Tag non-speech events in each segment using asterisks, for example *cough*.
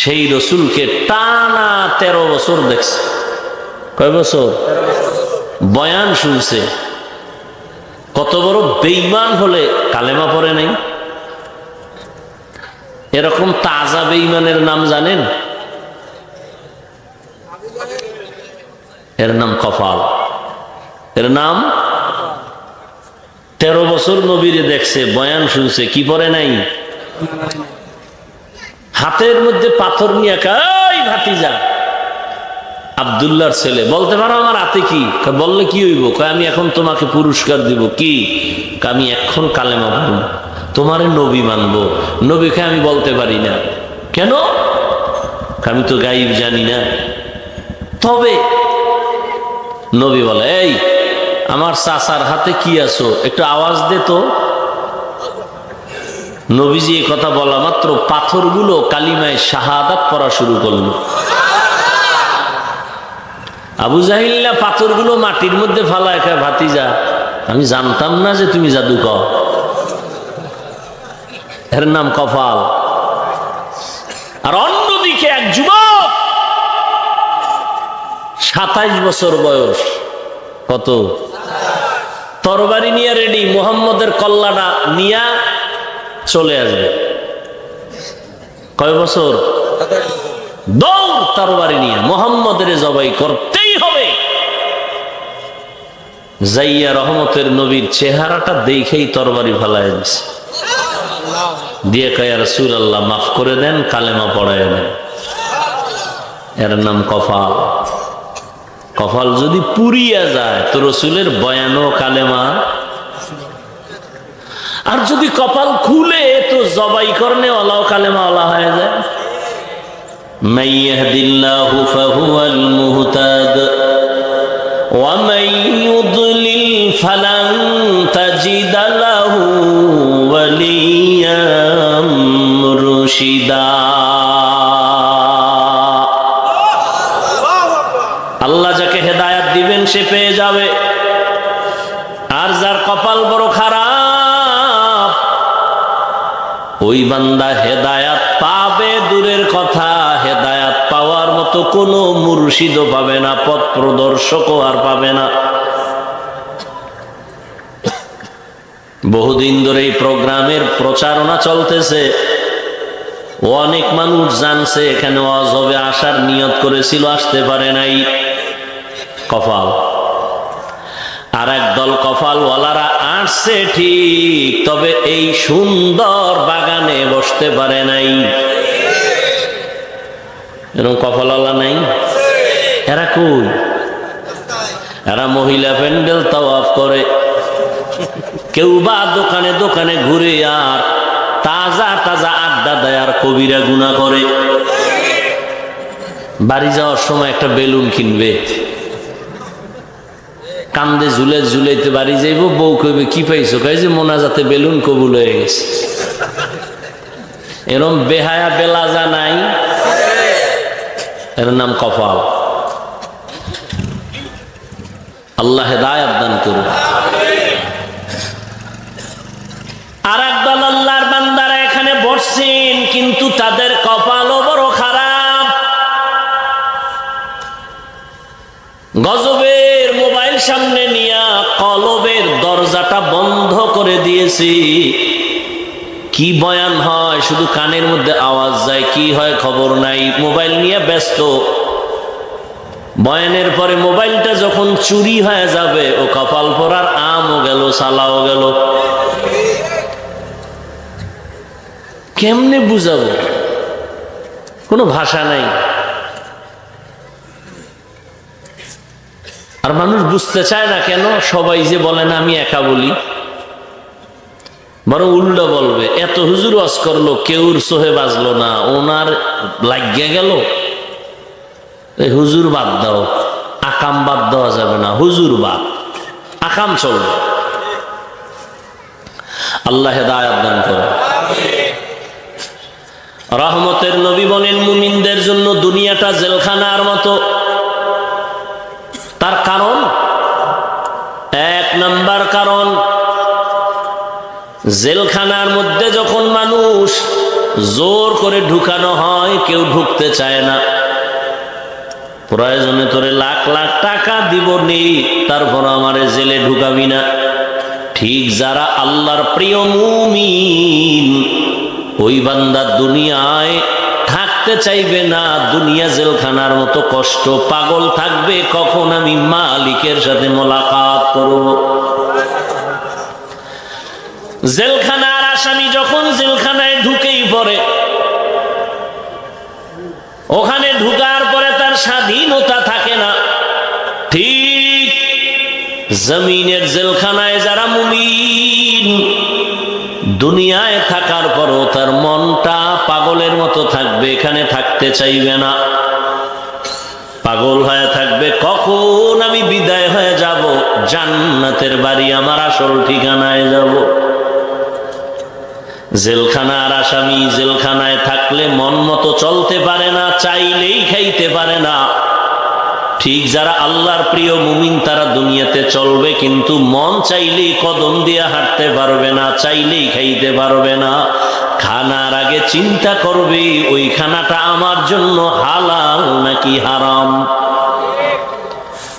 সেই রসুলকে টানা তেরো বছর দেখছে। কয় বছর? বয়ান শুনছে। কত বড় বেইমান হলে কালেমা পড়ে নাই। এরকম তাজা বেইমানের নাম জানেন? এর নাম কপাল। এর নাম? তেরো বছর নবীরে দেখছে, বয়ান শুনছে, কি পরে নাই? হাতের মধ্যে পাথর নিয়ে কাই ভাতিজা আবদুল্লার ছেলে। বলতে পারো আমার হাতে কি? বললে কি হইব? আমি এখন তোমাকে পুরস্কার দিব। কি? আমি এখন কালেমা পড়ব, তোমারে নবী মানবো। নবীকে আমি বলতে পারি না। কেন? আমি তো গাইব, জানি না। তবে নবী বলে, এই, আমার চাচার হাতে কি আছো? একটু আওয়াজ দে তো। নবীজি কথা বলা মাত্র পাথরগুলো কালিমায় শাহাদাত পড়া শুরু করল। আবু জাহিল্লা পাথরগুলো মাটির মধ্যে ফালা একা ভাতিজা, আমি জানতাম না যে তুমি জাদু কও এর নাম কপাল আর অন্যদিকে এক যুবক, সাতাইশ বছর বয়স, কত? তরবারি নিয়ে রেডি মোহাম্মদের কল্লাটা নিয়া চলে আসবে। কয় বছর? দৌড় তরবারি নিয়ে মোহাম্মদের জবাই করতেই হবে। জাইয়া রহমতের নবীর চেহারাটা দেখেই তরবারি ফেলায় দিছে। দিয়ে কয়া রসুল আল্লাহ মাফ করে দেন, কালেমা পড়ায় দেন। এর নাম কফাল। কপাল যদি পুরিয়া যায়, তো রসুলের বয়ানো কালেমা আর যদি কপাল খুলে, তো জবাই করনে ওলাও কালে মালা হয়ে যায়। মাইয়াহদিল্লাহু ফাহুয়াল মুহতাদ, ওয়া মাই কোনো মুর্শিদও পাবে না, পথ প্রদর্শকও আর পাবে না। বহুদিন ধরে এই প্রোগ্রামের প্রচারণা চলতেছে। অনেক মানুষ জানছে, এখানে ওয়াজ হবে, আসার নিয়ত করেছিল, আসতে পারে নাই। কপাল। আর একদল কপালওয়ালারা আসছে ঠিক, তবে এই সুন্দর বাগানে বসতে পারে নাই। এরকম কপালওয়ালা নাই? এরা কই? এরা মহিলা প্যান্ডেল তাওয়াফ করে। কেউ বা দোকানে দোকানে ঘুরে আর তাজা তাজা আড্ডা দেয় আর কবিরা গুণা করে। বাড়ি যাওয়ার সময় একটা বেলুন কিনবে। কান্দে ঝুলে ঝুলাইতে বাড়ি যাইব, বউ কইবে, কি পাইছো? কই যে, মোনাজাতে বেলুন কবুল হয়ে গেছে। এরম বেহায়া বেলা যা নাই। এর নাম কপাল। আল্লাহ হেদায়াত দান করুন। আর একদল আল্লাহর বান্দারা এখানে বসছেন, কিন্তু তাদের কপালও বড় খারাপ। গজবের মোবাইল সামনে নিয়া কলবের দরজাটা বন্ধ করে দিয়েছি। কি বয়ান হয়? শুধু কানের মধ্যে আওয়াজ যায়, কি হয় খবর নাই। মোবাইল নিয়ে ব্যস্ত। বয়ানের পরে মোবাইলটা যখন চুরি হয়ে যাবে, ও কপাল পরার আমও গেল, সালাও গেল। কেমনে বুঝাবো? কোনো ভাষা নাই। আর মানুষ বুঝতে চায় না কেন? সবাই যে বলে না আমি একা বলি। বরং উল্টো বলবে, এত হুজুর ওয়াজ করল, কেউর সোহে বাজলো না, ওনার লাগিয়ে গেল? হুজুর বাদ দাও, আকাম বাদ দেওয়া যাবে না, হুজুর বাদ, আকাম চলবে। আল্লাহ হেদায়াত দান করে রহমতের নবী বলেন, মুমিনদের জন্য দুনিয়াটা জেলখানার মতো। তার কারণ? এক নাম্বার কারণ জেলখানার মধ্যে যখন মানুষ জোর করে ঢুকানো হয়, কেউ ঢুকতে চায় না। প্রয়োজনে তোরে লাখ লাখ টাকা দিব নি তারপর আমারে জেলে ঢুকাবি না। ঠিক যারা আল্লাহর প্রিয় মুমিন, ওই বান্দা দুনিয়ায় থাকতে চাইবে না। দুনিয়া জেলখানার মতো কষ্ট, পাগল থাকবে, কখন আমি মালিকের সাথে মোলাকাত করব? জেলখানার আসামি যখন জেলখানায় ঢুকেই পড়ে, ওখানে ঢুকার পরে তার স্বাধীনতা থাকে না। ঠিক জমিনের জেলখানায় যারা মুমিন, দুনিয়ায় থাকার পরও তার মনটা পাগলের মতো থাকবে, এখানে থাকতে চাইবে না। পাগল হয়ে থাকবে, কখন আমি বিদায় হয়ে যাব? জান্নাতের বাড়ি আমার আসল ঠিকানায় যাব। জেলখানার আসামি জেলখানায় থাকলে মন মতো চলতে পারে না, চাইলেই খাইতে পারে না। ঠিক যারা আল্লাহর প্রিয় মুমিন, তারা দুনিয়াতে চলবে, কিন্তু মন চাইলেই কদম দিয়ে হাঁটতে পারবে না, চাইলেই খাইতে পারবে না। খানার আগে চিন্তা করবে, ওই খানাটা আমার জন্য হালাল নাকি হারাম?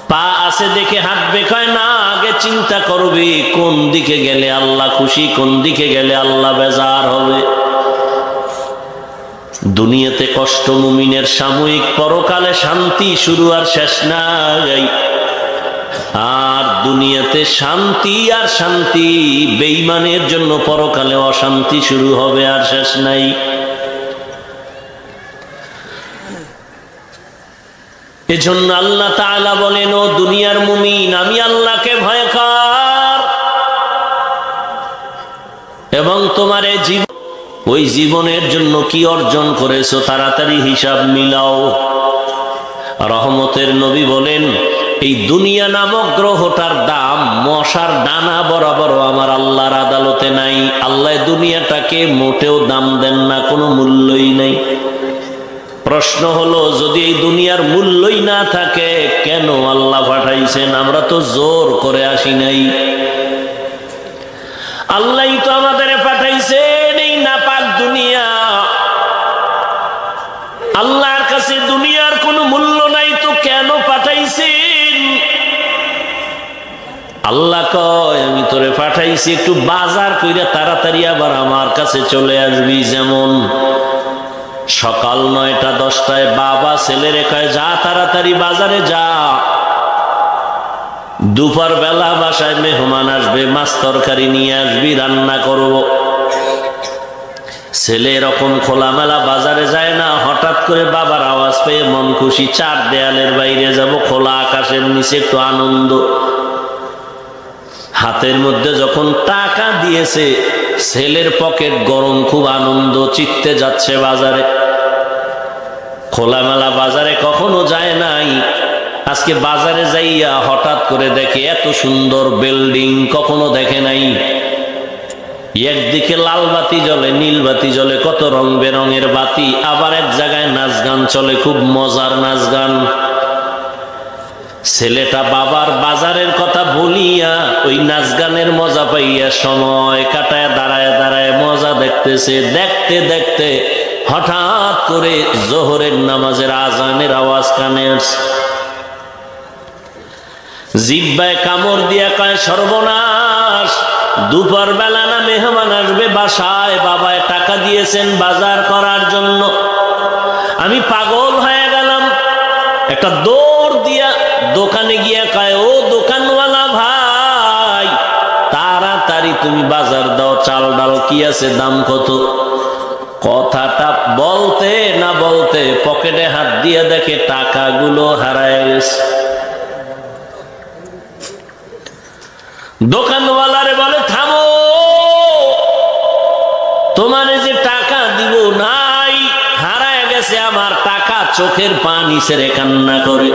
পা আছে দেখে হাঁটবে, কয় না চিন্তা করবে, কোন দিকে গেলে আল্লাহ খুশি, কোন দিকে গেলে আল্লাহ বেজার হবে। দুনিয়াতে কষ্ট মুমিনের সাময়িক পরকালে শান্তি শুরু আর শেষ নাই। আর দুনিয়াতে শান্তি আর শান্তি বেইমানের জন্য পরকালে অশান্তি শুরু হবে আর শেষ নাই। এজন্য আল্লাহ তাআলা বলেন, ও দুনিয়ার মুমিন, আমি আল্লাহকে এবং তোমার এই জীবন ওই জীবনের জন্য কি অর্জন করেছ তাড়াতাড়ি হিসাব মিলাও। রহমতের নবী বলেন, এই দুনিয়া নামক গ্রহটার দাম মশার ডানা বরাবর আমার আল্লাহর আদালতে নাই। আল্লাহ দুনিয়াটাকে মোটেও দাম দেন না, কোনো মূল্যই নেই। প্রশ্ন হলো, যদি এই দুনিয়ার মূল্যই না থাকে, কেন আল্লাহ পাঠাইছেন? আমরা তো জোর করে আসি নাই। আল্লাহ তো আমাদের পাঠাইছেন এই নাপাক দুনিয়া। আল্লাহর কাছে দুনিয়ার কোনো মূল্য নাই, তো কেন পাঠাইছেন? আল্লাহ কয়, আমি তোরে পাঠাইছি, একটু বাজার কইরা তাড়াতাড়ি আবার আমার কাছে চলে আসবি। যেমন সকাল নয়টা দশটায় বাবা ছেলেরে কয়, যা তাড়াতাড়ি বাজারে যা। দুপুর বেলা বাসায় মেহমান আসবে, মাছ তরকারি নিয়ে আসবি, রান্না করব। ছেলে এরকম খোলামেলা বাজারে যায় না, হঠাৎ করে বাবার আওয়াজ পেয়ে মন খুশি, চার দেয়ালের বাইরে যাব, খোলা আকাশের নিচে একটু আনন্দ। হাতের মধ্যে যখন টাকা দিয়েছে, ছেলের পকেট গরম, খুব আনন্দ, চিত্তে যাচ্ছে বাজারে। খোলামেলা বাজারে কখনো যায় নাই। আজকে বাজারে যাইয়া হঠাৎ করে দেখে এত সুন্দর বিল্ডিং কখনো দেখে নাই। একদিকে লাল বাতি জ্বলে, নীল বাতি জ্বলে, কত রং বেরঙের বাতি, আবার এক জায়গায় নাচ গান চলে, খুব মজার নাচ গান। ছেলেটা বাবার বাজারের কথা বলিয়া ওই নাচ গানের মজা পাইয়া সময় কাটায়, দাঁড়ায় দাঁড়ায় মজা দেখতেছে, দেখতে দেখতে হঠাৎ করে জোহরের নামাজের আজানের আওয়াজ কানে আসছে জিব্বায় কামড় দিয়া কয়, সর্বনাশ, দুপুর বেলা না মেহমান আসবে বাসায়, বাবায় টাকা দিয়েছেন বাজার করার জন্য। আমি পাগল হয়ে গেলাম। একটা দৌড় দিয়া দোকানে গিয়া কয়, ও দোকানওয়ালা ভাই, তাড়াতাড়ি তুমি বাজার দাও, চাল ডাল কি আছে, দাম কত? কথাটা বলতে না বলতে পকেটে হাত দিয়ে দেখে টাকাগুলো হারায় গেছে। দোকানওয়ালারে বলে, থামো! তোমার যে টাকা দিব নাই, হারায় গেছে আমার টাকা, চোখের পানি ছেড়ে কান্না করে।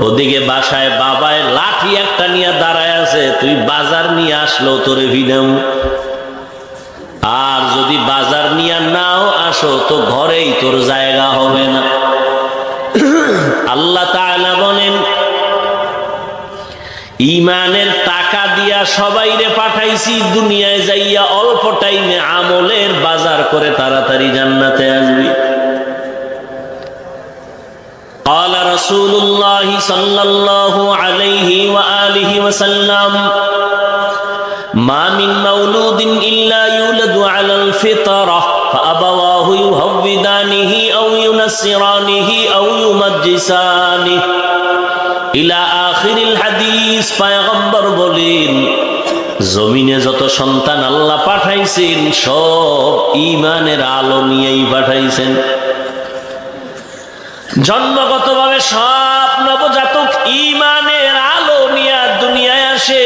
ওদিকে বাসায় বাবায় লাঠি একটা নিয়ে দাঁড়ায় আছে, তুই বাজার নিয়ে আসলো, তোরে ভিড়াম আর যদি বাজার নিয়ে নাও আসো, তো ঘরেই তোর জায়গা হবে না। *clears throat* আল্লাহ ইমানের টাকা দিয়া সবাইরে পাঠাইছি দুনিয়ায় যাইয়া অল্প টাইমে আমলের বাজার করে তাড়াতাড়ি জান্নাতে আসবি قال رسول الله صلى الله عليه وآله وسلم ما من مولود إلا يولد على الفطرة فأبواه يهودانه أو ينصرانه أو يمجسانه জমিনে যত সন্তান আল্লাহ পাঠাইছেন, সব ইমানের আলো নিয়েই পাঠাইছেন। জন্মগতভাবে সব নবজাতক ইমানের আলো নিয়ে দুনিয়ায় আসে।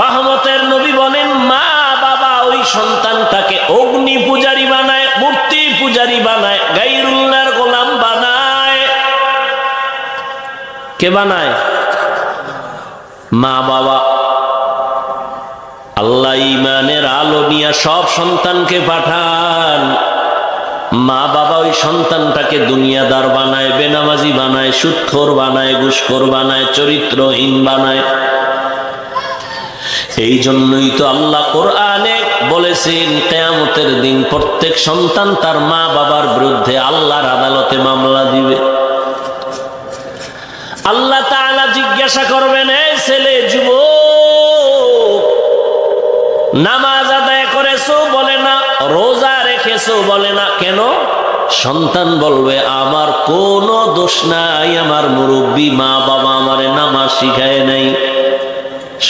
রহমতের নবী বলেন, মা বাবা ওই সন্তানটাকে অগ্নি পূজারি বানায়, মূর্তি পূজারি বানায়, গাইরুল্লাহর গোলাম কে বানায়? মা বাবা। আল্লাহ ইমানের আলো নিয়ে সব সন্তানকে পাঠান। মা বাবা ওই সন্তানটাকে দুনিয়াদার বানায়, বেনামাজি বানায়, সুৎখর বানায়, ঘুষখোর বানায়, চরিত্রহীন বানায়। এই জন্যই তো আল্লাহ কোরআনে বলেছেন, কেয়ামতের দিন প্রত্যেক সন্তান তার মা বাবার বিরুদ্ধে আল্লাহর আদালতে মামলা দিবে। আল্লাহ তাআলা জিজ্ঞাসা করবেন এই ছেলে যুব নামাজ আদায় করেছ? বলে না, রোজা রেখেছো? বলে না, কেন? সন্তান বলবে, আমার কোনো দোষ নাই, আমার মুরব্বী মা বাবা আমারে নামাজ শিখায় নাই।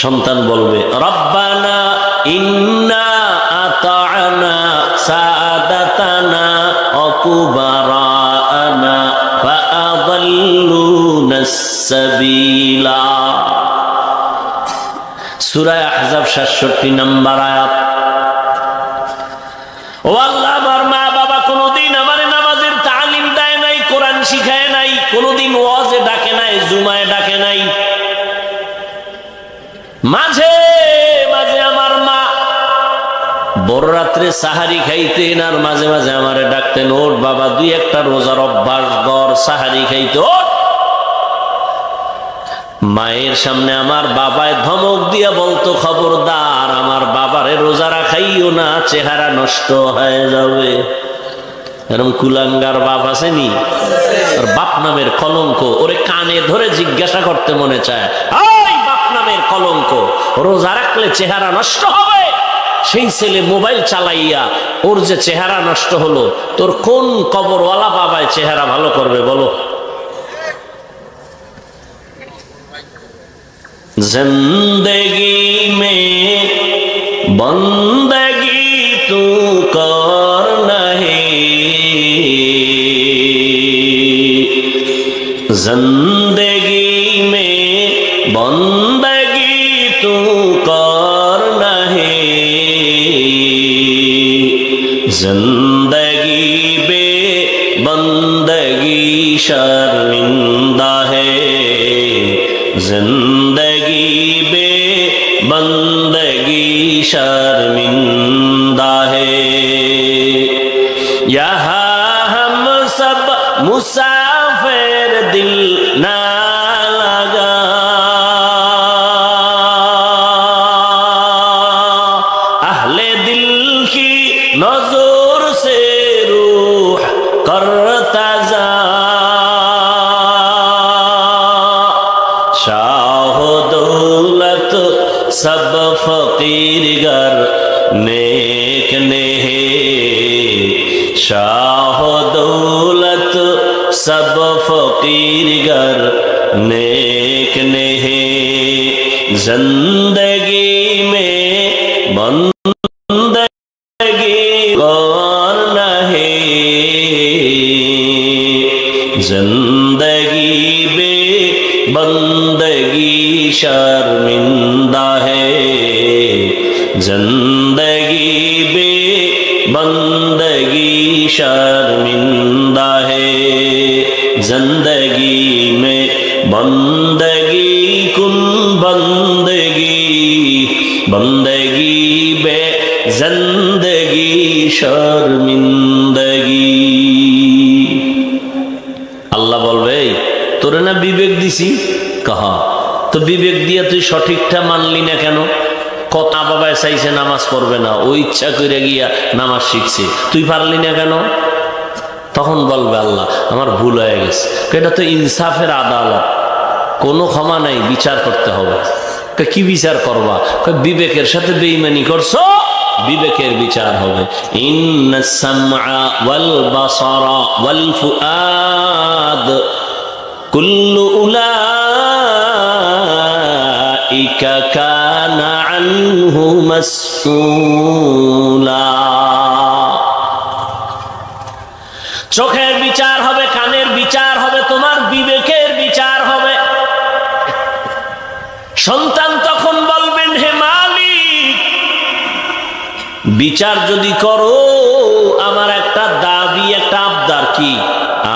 সন্তান বলবে, রব্বানা ইন্না আতানা সাদাতানা অকুবারানা 67 নম্বর আয়াত। ও আল্লাহ, আমার মা বাবা আমার নামাজের তালিম দেয় নাই, কোরআন শিখায় নাই ওয়াজে ডাকে নাই, জুমায় ডাকে নাই। মাঝে মাঝে আমার মা বড় রাত্রে সাহারি খাইতেন আর মাঝে মাঝে আমারে ডাকতেন ওর বাবা, দুই একটা রোজার অভ্যাস গড়, সাহারি খাইতে, ওঠ। মায়ের সামনে আমার বাবায় ধমক দিয়ে বলতো, খবরদার, আমার বাবারে রোজা রাখাইও না, চেহারা নষ্ট হয়ে যাবে। এরকম কুলাঙ্গার বাপ আসেনি বাপ নামের কলঙ্ক, ওরে কানে ধরে জিজ্ঞাসা করতে মনে চায় বাপ নামের কলঙ্ক, রোজা রাখলে চেহারা নষ্ট হবে? সেই ছেলে মোবাইল চালাইয়া, ওর যে চেহারা নষ্ট হলো, তোর কোন কবরওয়ালা বাবায় চেহারা ভালো করবে বলো? जिंदगी में बंदगी तू कर नहीं जिंदगी में बंदगी तू कर नहीं जिंदगी बे बंदगी शर्मिंदा দৌলত সব ফকির গর নেক নেহে। শাহ দৌলত সব ফকির গর নেক নেহে। জন্দে بندگی میں بندگی کن بندگی بندگی بے زندگی شرمندگی আল্লাহ বলবে তোরে না বিবেক দিছি? কাহা, তো বিবেক দিয়া তুই সঠিকটা মানলি না কেন? কত বাবায় চাইছে নামাজ পড়বে না, ও ইচ্ছা করে গিয়া নামাজ শিখছে, তুই পারলি না কেন? তখন বলবে আল্লাহ, আমার ভুল হয়ে গেছে। এটা তো ইনসাফের আদালত। কোনো ক্ষমা নাই, বিচার করতে হবে। কি বিচার করবা? বিবেকের সাথে বেইমানি করছ, বিবেকের বিচার হবে। কুল্লু উলাইকা কানা চোখের বিচার হবে, কানের বিচার হবে, তোমার বিবেকের বিচার হবে। সন্তান তখন বলবেন, হে মালিক, বিচার যদি করো, আমার একটা দাবি, একটা আবদার কি?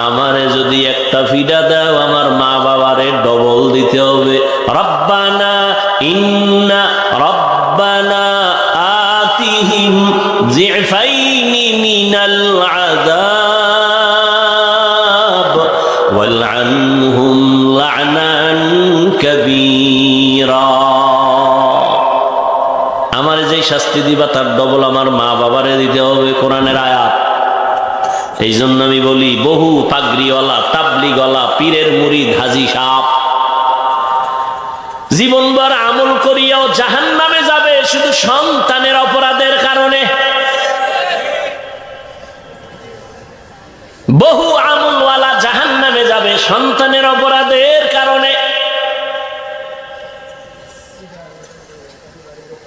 আমারে যদি একটা ফিডা দাও, আমার মা বাবারে ডবল দিতে হবে। রব্বানা, ইন্না রব্বানা আতিহিম জিফাইনি মিনাল আযাব শাস্তি দিবা, তার ডবল আমার মা বাবারে দিতে হবে কোরআনের আয়াত। এই জন্য আমি বলি, বহু পাগড়িওয়ালা তাবলিগলা পীরের মুড়ি হাজি সাপ জীবনভর আমল করিয়াও জাহান নামে যাবে শুধু সন্তানের অপরাধের কারণে। বহু আমলওয়ালা জাহান নামে যাবে সন্তানের অপরাধের কারণে।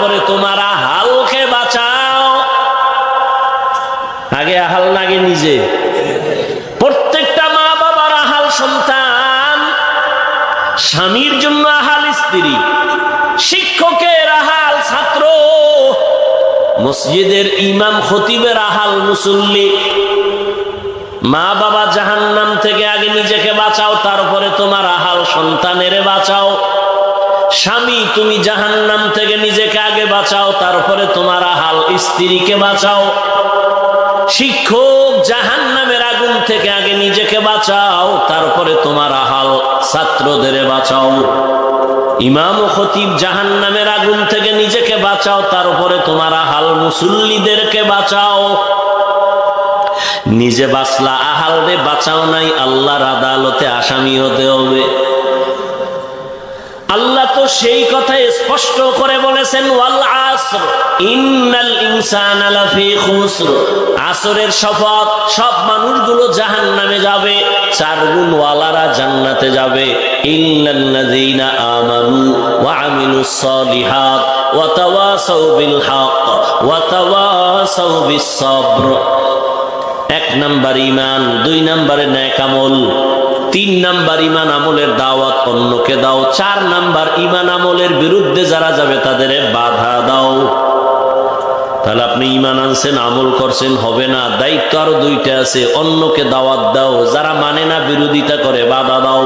তারপরে তোমার হালকে বাঁচাও। আগে আহাল আগে নিজে। প্রত্যেকটা মা বাবার আহাল সন্তান, স্বামীর জন্য আহাল স্ত্রী, শিক্ষকের আহাল ছাত্র, মসজিদের ইমাম, খতিবের আহাল মুসল্লি। মা বাবা জাহান্নাম থেকে আগে নিজেকে বাঁচাও, তারপরে তোমার আহাল সন্তানের বাঁচাও। স্বামী, তুমি জাহান্নাম থেকে নিজেকে আগে বাঁচাও, তারপরে তোমার আহাল স্ত্রীকে বাঁচাও। শিক্ষক, জাহান্নামের আগুন থেকে আগে নিজেকে বাঁচাও, তারপরে তোমার আহাল ছাত্রদের বাঁচাও। ইমাম ও খতিব জাহান্নামের আগুন থেকে নিজেকে বাঁচাও, তারপরে তোমার আহাল মুসল্লিদেরকে বাঁচাও। নিজে বাঁচলা আহাল রে, বাঁচাও নাই, আল্লাহর আদালতে আসামি হতে হবে। আল্লাহ তো সেই কথাই স্পষ্ট করে বলেছেন আসরের শপথ, সব মানুষগুলো জাহান্নামে যাবে চার গুণ ওয়ালারা জান্নাতে যাবে। এক নাম্বার ইমান দুই নাম্বারে ন্যাক তিন নাম্বার ইমান আমলের দাওয়াত অন্যকে দাও, চার নাম্বার ইমান আমলের বিরুদ্ধে যারা যাবে তাদের বাধা দাও। তাহলে আপনি ইমান আনছেন, আমল করছেন, হবে না। দায়িত্ব আরও দুইটা আছে, অন্যকে দাওয়াত দাও। যারা মানে না, বিরোধিতা করে, বাধা দাও।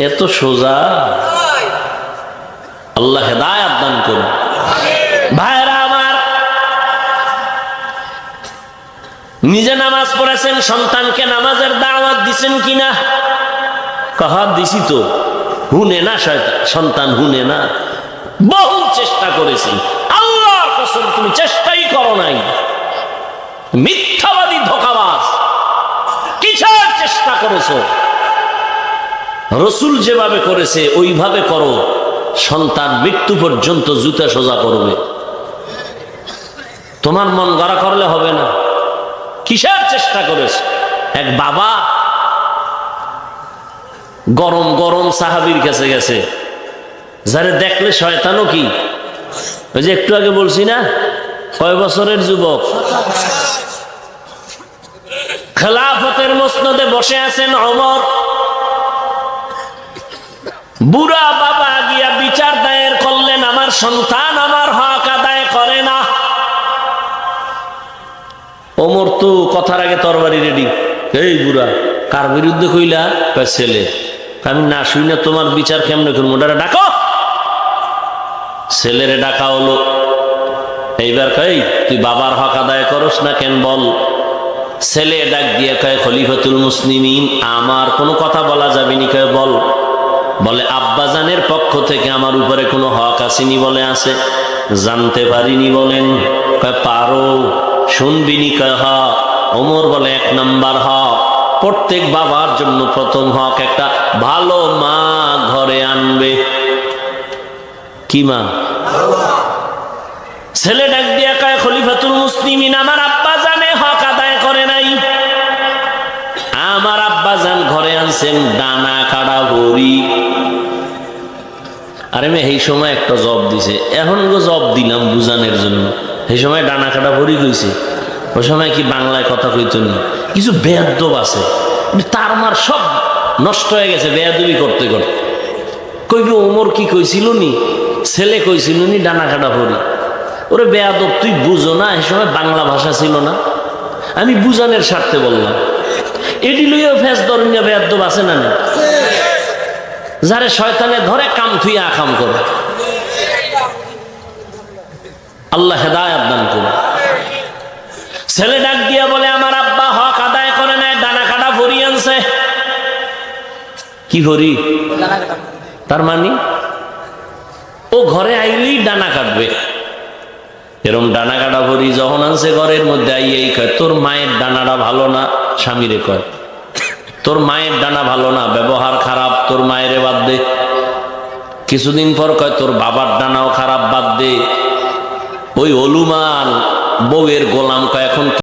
এত সোজা? আল্লাহ হেদায়াত দান করুন। নিজে নামাজ পড়েছেন, সন্তানকে নামাজের দাওয়াত দিছেন কিনা? কহাব, দিছি তো। হুনে না সন্তান হুনে না। বহু চেষ্টা করেছি। আল্লাহর কসম, তুমি চেষ্টাই করো নাই। মিথ্যাবাদী ধোকাবাজ। কিসের চেষ্টা করেছ? রসুল যেভাবে করেছে, ওইভাবে করো। সন্তান মৃত্যু পর্যন্ত জুতা সোজা করবে তোমার মন গড়া করলে হবে না। কিসের চেষ্টা করেছে? এক বাবা গরম গরম সাহাবির কাছে গেছে। যারে দেখলে শয়তানও কি? ওই যে একটু আগে বলছি না, কয় বছরের যুবক? খেলাফতের মসনদে বসে আছেন অমর। বুড়া বাবা গিয়া বিচার দায়ের করলেন, আমার সন্তান ওমর তো কথার আগে তরবারি রেডি এই বুড়া, কার বিরুদ্ধে কইলা? ছেলে। আমি না শুই না তোমার বিচার কেমনে করব? ওটারে ডাকো। ছেলেরে ডাকা হলো। এইবার কই তুই বাবার হক আদায় করস না কেন বল? ছেলে ডাক দিয়ে কয়, খলিফাতুল মুসলিমিন, আমার কোনো কথা বলা যাবে নি? কয়, বল। বলে, আব্বাজানের পক্ষ থেকে আমার উপরে কোনো হক আসেনি বলে আছে। জানতে পারিনি বলেন। কয়, পারো। শুনবিনি কয় হ ওমর বলে, এক নাম্বার হক প্রত্যেক বাবার জন্য প্রথম হক একটা ভালো মা ঘরে আনবে। কি মা? ছেলে ডাক দিয়া কয়, খলিফাতুল মুসলিমিন, আমার আব্বা জানে হক আদায় করে নাই। আমার আব্বা জান ঘরে আনছেন ডানা কাড়া ভরি আরে মেয়ে এই সময় একটা জব দিছে। এখন জব দিলাম বুঝানোর জন্য। সেই সময় ডানা কাটা ভরি কইছে। ওই সময় কি বাংলায় কথা কইতো নি? কিছু বেয়াদব আছে। তার মার সব নষ্ট হয়ে গেছে বেয়াদবি করতে করতে। কইবে, ওমর কি কইছিল নি? ছেলে কইছিল নি ডানা কাটা ভরি? ওরে বেয়াদব, তুই বুঝো না, এই সময় বাংলা ভাষা ছিল না। আমি বুঝানের স্বার্থে বললাম। এটি লইও ফেস ধরনীয় বেয়াদব আছে না যারে শয়তানে ধরে, কাম থুইয়া আকাম করে। আল্লাহ হেদায়াত দান করে ছেলে ডাক দিয়া বলে, আমার আব্বা হক আদায় করে নাই ডানা কাটা ভরি আনছে। কি ভরি? তার মানে ও ঘরে আইলেই ডানা কাটবে। এরম ডানা কাটা ভরি যখন আনছে ঘরের মধ্যে, আই, এই কয়, তোর মায়ের ডানাটা ভালো না? স্বামীরে কয়, তোর মায়ের ডানা ভালো না, ব্যবহার খারাপ, তোর মায়েরে বাদ দে। কিছুদিন পর কয়, তোর বাবার ডানাও খারাপ, বাদ দে। ওই অলুমান বউয়ের গোলাম এখন